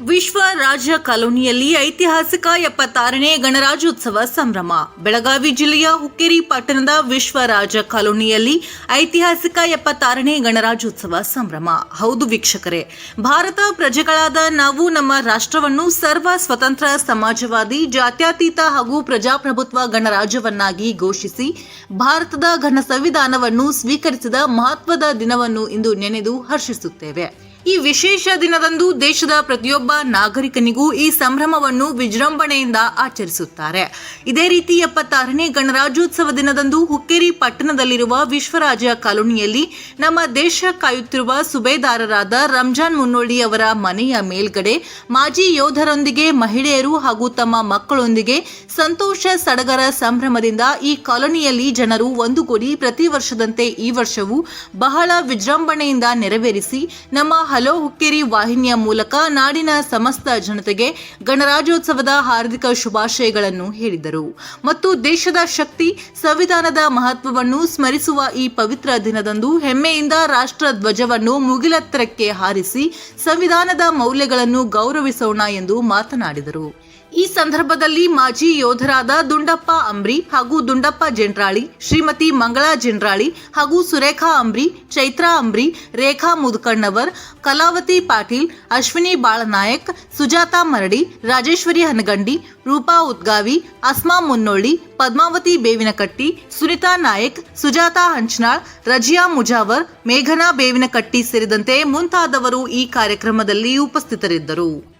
ವಿಶ್ವ ರಾಜ್ಯ ಕಾಲೋನಿಯಲ್ಲಿ ಐತಿಹಾಸಿಕ ಎಪ್ಪತ್ತಾರನೇ ಗಣರಾಜ್ಯೋತ್ಸವ ಸಂಭ್ರಮ. ಬೆಳಗಾವಿ ಜಿಲ್ಲೆಯ ಹುಕ್ಕೇರಿ ಪಟ್ಟಣದ ವಿಶ್ವ ರಾಜ ಕಾಲೋನಿಯಲ್ಲಿ ಐತಿಹಾಸಿಕ ಎಪ್ಪತ್ತಾರನೇ ಗಣರಾಜ್ಯೋತ್ಸವ ಸಂಭ್ರಮ. ಹೌದು ವೀಕ್ಷಕರೇ, ಭಾರತ ಪ್ರಜೆಗಳಾದ ನಾವು ನಮ್ಮ ರಾಷ್ಟ್ರವನ್ನು ಸರ್ವ ಸ್ವತಂತ್ರ ಸಮಾಜವಾದಿ, ಜಾತ್ಯತೀತ ಹಾಗೂ ಪ್ರಜಾಪ್ರಭುತ್ವ ಗಣರಾಜ್ಯವನ್ನಾಗಿ ಘೋಷಿಸಿ, ಭಾರತದ ಘನ ಸಂವಿಧಾನವನ್ನು ಸ್ವೀಕರಿಸಿದ ಮಹತ್ವದ ದಿನವನ್ನು ಇಂದು ನೆನೆದು ಹರ್ಷಿಸುತ್ತೇವೆ. ಈ ವಿಶೇಷ ದಿನದಂದು ದೇಶದ ಪ್ರತಿಯೊಬ್ಬ ನಾಗರಿಕನಿಗೂ ಈ ಸಂಭ್ರಮವನ್ನು ವಿಜೃಂಭಣೆಯಿಂದ ಆಚರಿಸುತ್ತಾರೆ. ಇದೇ ರೀತಿ ಎಪ್ಪತ್ತಾರನೇ ಗಣರಾಜ್ಯೋತ್ಸವ ದಿನದಂದು ಹುಕ್ಕೇರಿ ಪಟ್ಟಣದಲ್ಲಿರುವ ವಿಶ್ವರಾಜ ಕಾಲೋನಿಯಲ್ಲಿ ನಮ್ಮ ದೇಶ ಕಾಯುತ್ತಿರುವ ಸುಬೇದಾರರಾದ ರಂಜಾನ್ ಮುನ್ನೋಳಿ ಅವರ ಮನೆಯ ಮೇಲ್ಗಡೆ ಮಾಜಿ ಯೋಧರೊಂದಿಗೆ ಮಹಿಳೆಯರು ಹಾಗೂ ತಮ್ಮ ಮಕ್ಕಳೊಂದಿಗೆ ಸಂತೋಷ ಸಡಗರ ಸಂಭ್ರಮದಿಂದ ಈ ಕಾಲೋನಿಯಲ್ಲಿ ಜನರು ಒಂದುಗೂಡಿ ಪ್ರತಿ ವರ್ಷದಂತೆ ಈ ವರ್ಷವೂ ಬಹಳ ವಿಜೃಂಭಣೆಯಿಂದ ನೆರವೇರಿಸಿ ನಮ್ಮ ಹಲೋ ಹುಕ್ಕೇರಿ ವಾಹಿನಿಯ ಮೂಲಕ ನಾಡಿನ ಸಮಸ್ತ ಜನತೆಗೆ ಗಣರಾಜ್ಯೋತ್ಸವದ ಹಾರ್ದಿಕ ಶುಭಾಶಯಗಳನ್ನು ಹೇಳಿದರು. ಮತ್ತು ದೇಶದ ಶಕ್ತಿ, ಸಂವಿಧಾನದ ಮಹತ್ವವನ್ನು ಸ್ಮರಿಸುವ ಈ ಪವಿತ್ರ ದಿನದಂದು ಹೆಮ್ಮೆಯಿಂದ ರಾಷ್ಟ್ರ ಧ್ವಜವನ್ನು ಮುಗಿಲತ್ತರಕ್ಕೆ ಹಾರಿಸಿ ಸಂವಿಧಾನದ ಮೌಲ್ಯಗಳನ್ನು ಗೌರವಿಸೋಣ ಎಂದು ಮಾತನಾಡಿದರು. ಈ ಸಂದರ್ಭದಲ್ಲಿ ಮಾಜಿ ಯೋಧರಾದ ದುಂಡಪ್ಪ ಅಂಬ್ರಿ ಹಾಗೂ ದುಂಡಪ್ಪ ಜಂಡ್ರಾಳಿ ಶ್ರೀಮತಿ ಮಂಗಳಾ ಜಂಡ್ರಾಳಿ ಹಾಗೂ ಸುರೇಖಾ ಅಂಬ್ರಿ, ಚೈತ್ರಾ ಅಂಬ್ರಿ, ರೇಖಾ ಮುದ್ಕಣ್ಣವರ್, ಕಲಾವತಿ ಪಾಟೀಲ್, ಅಶ್ವಿನಿ ಬಾಳನಾಯಕ್, ಸುಜಾತಾ ಮರಡಿ, ರಾಜೇಶ್ವರಿ ಹನಗಂಡಿ, ರೂಪಾ ಉದ್ಗಾವಿ, ಅಸ್ಮಾ ಮುನ್ನೋಳಿ, ಪದ್ಮಾವತಿ ಬೇವಿನಕಟ್ಟಿ, ಸುನಿತಾ ನಾಯಕ್, ಸುಜಾತಾ ಹಂಚನಾಳ್, ರಜಿಯಾ ಮುಜಾವರ್, ಮೇಘನಾ ಬೇವಿನಕಟ್ಟಿ ಸೇರಿದಂತೆ ಮುಂತಾದವರು ಈ ಕಾರ್ಯಕ್ರಮದಲ್ಲಿ ಉಪಸ್ಥಿತರಿದ್ದರು.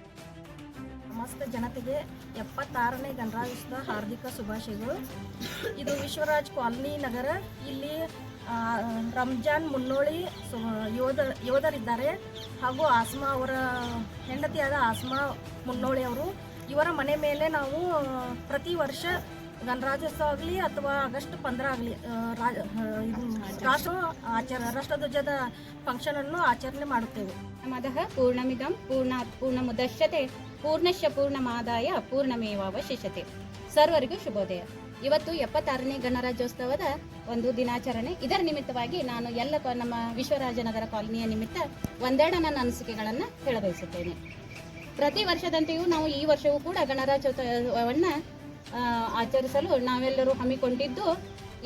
ಜನತೆಗೆ ಎಪ್ಪತ್ತಾರನೇ ಗಣರಾಜ್ಯೋತ್ಸವ ಹಾರ್ದಿಕ ಶುಭಾಶಯಗಳು. ಇದು ವಿಶ್ವರಾಜ್ ಕಾಲನಿ ನಗರ. ಇಲ್ಲಿ ರಂಜಾನ್ ಮುನ್ನೋಳಿ ಯೋಧ, ಯೋಧರಿದ್ದಾರೆ. ಹಾಗೂ ಆಸ್ಮಾ ಅವರ, ಹೆಂಡತಿಯಾದ ಆಸ್ಮಾ ಮುನ್ನೋಳಿ ಅವರು. ಇವರ ಮನೆ ಮೇಲೆ ನಾವು ಪ್ರತಿ ವರ್ಷ ಗಣರಾಜ್ಯೋತ್ಸವ ಆಗಲಿ ಅಥವಾ ಆಗಸ್ಟ್ ಪಂದ್ರ ಆಗಲಿ ರಾಷ್ಟ್ರ ಆಚರ, ರಾಷ್ಟ್ರಧ್ವಜದ ಫಂಕ್ಷನನ್ನು ಆಚರಣೆ ಮಾಡುತ್ತೇವೆ. ಮದಃ ಪೂರ್ಣಮಿದಂ ಪೂರ್ಣಾತ್ ಪೂರ್ಣಮುದಶ್ಯತೆ, ಪೂರ್ಣಶ್ಯ ಪೂರ್ಣಮಾದಾಯ, ಪೂರ್ಣಮೇವಾವಶಿಷತೆ. ಸರ್ವರಿಗೂ ಶುಭೋದಯ. ಇವತ್ತು ಎಪ್ಪತ್ತಾರನೇ ಗಣರಾಜ್ಯೋತ್ಸವದ ಒಂದು ದಿನಾಚರಣೆ. ಇದರ ನಿಮಿತ್ತವಾಗಿ ನಾನು ಎಲ್ಲ ನಮ್ಮ ವಿಶ್ವರಾಜನಗರ ಕಾಲೋನಿಯ ನಿಮಿತ್ತ ಒಂದೆರಡು ನನ್ನ ಅನಿಸಿಕೆಗಳನ್ನು ಹೇಳಬಯಸುತ್ತೇನೆ. ಪ್ರತಿ ವರ್ಷದಂತೆಯೂ ನಾವು ಈ ವರ್ಷವೂ ಕೂಡ ಗಣರಾಜ್ಯೋತ್ಸವವನ್ನು ಆಚರಿಸಲು ನಾವೆಲ್ಲರೂ ಹಮ್ಮಿಕೊಂಡಿದ್ದು.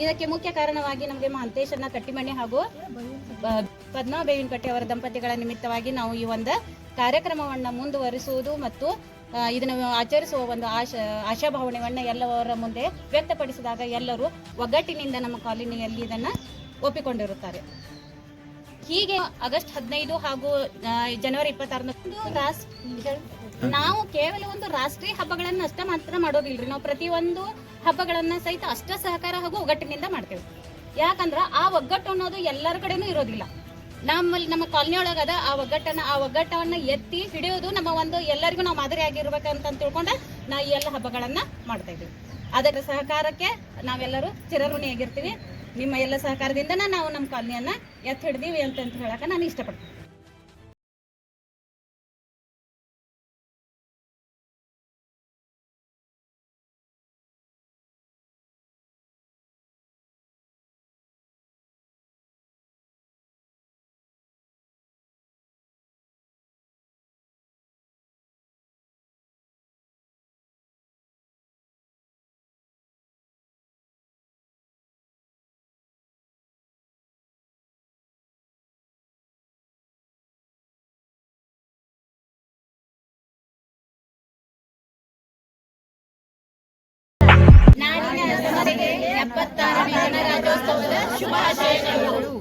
ಇದಕ್ಕೆ ಮುಖ್ಯ ಕಾರಣವಾಗಿ ನಮಗೆ ಮಹಂತೇಶನ ಕಟ್ಟಿಮಣಿ ಹಾಗೂ ಪದ್ಮಾ ಪದ್ಮಾ ಬೇವಿನಕಟ್ಟೆ ಅವರ ದಂಪತಿಗಳ ನಿಮಿತ್ತವಾಗಿ ನಾವು ಈ ಒಂದು ಕಾರ್ಯಕ್ರಮವನ್ನು ಮುಂದುವರಿಸುವುದು ಮತ್ತು ಇದನ್ನು ಆಚರಿಸುವ ಒಂದು ಆಶ ಆಶಾಭಾವನೆಯನ್ನು ಎಲ್ಲವರ ಮುಂದೆ ವ್ಯಕ್ತಪಡಿಸಿದಾಗ ಎಲ್ಲರೂ ಒಗ್ಗಟ್ಟಿನಿಂದ ನಮ್ಮ ಕಾಲೋನಿಯಲ್ಲಿ ಇದನ್ನು ಒಪ್ಪಿಕೊಂಡಿರುತ್ತಾರೆ. ಹೀಗೆ ಆಗಸ್ಟ್ ಹದಿನೈದು ಹಾಗೂ ಜನವರಿ ಇಪ್ಪತ್ತಾರನೂ ರಾಷ್ಟ್ರ ನಾವು ಕೇವಲ ಒಂದು ರಾಷ್ಟ್ರೀಯ ಹಬ್ಬಗಳನ್ನು ಅಷ್ಟೇ ಮಾತ್ರ ಮಾಡೋದಿಲ್ರಿ. ನಾವು ಪ್ರತಿಯೊಂದು ಹಬ್ಬಗಳನ್ನ ಸಹಿತ ಅಷ್ಟ ಸಹಕಾರ ಹಾಗೂ ಒಗ್ಗಟ್ಟಿನಿಂದ ಮಾಡ್ತೇವೆ. ಯಾಕಂದ್ರ ಆ ಒಗ್ಗಟ್ಟು ಅನ್ನೋದು ಎಲ್ಲರ ಕಡೆನೂ ಇರೋದಿಲ್ಲ. ನಮ್ಮಲ್ಲಿ ನಮ್ಮ ಒಳಗದ ಆ ಒಗ್ಗಟ್ಟನ್ನ, ಆ ಒಗ್ಗಟ್ಟವನ್ನ ಎತ್ತಿ ಹಿಡಿಯೋದು ನಮ್ಮ ಒಂದು ಎಲ್ಲರಿಗೂ ನಾವು ಮಾದರಿ ಆಗಿರ್ಬೇಕಂತ ತಿಳ್ಕೊಂಡ ನಾವು ಈ ಎಲ್ಲ ಹಬ್ಬಗಳನ್ನ ಮಾಡ್ತಾ ಇದ್ದೀವಿ ಅದರ ಸಹಕಾರಕ್ಕೆ ನಾವೆಲ್ಲರೂ ಚಿರಋಣಿಯಾಗಿರ್ತೀವಿ. ನಿಮ್ಮ ಎಲ್ಲ ಸಹಕಾರದಿಂದ ನಾವು ನಮ್ಮ ಕಾಲನಿಯನ್ನ ಎತ್ತಿಡ್ದೀವಿ ಅಂತ ಹೇಳಕ ನಾನು ಇಷ್ಟಪಡ್ತೀನಿ. ಎಪ್ಪತ್ತಾರನೇ ಗಣರಾಜ್ಯೋತ್ಸವದ ಶುಭಾಶಯಗಳು.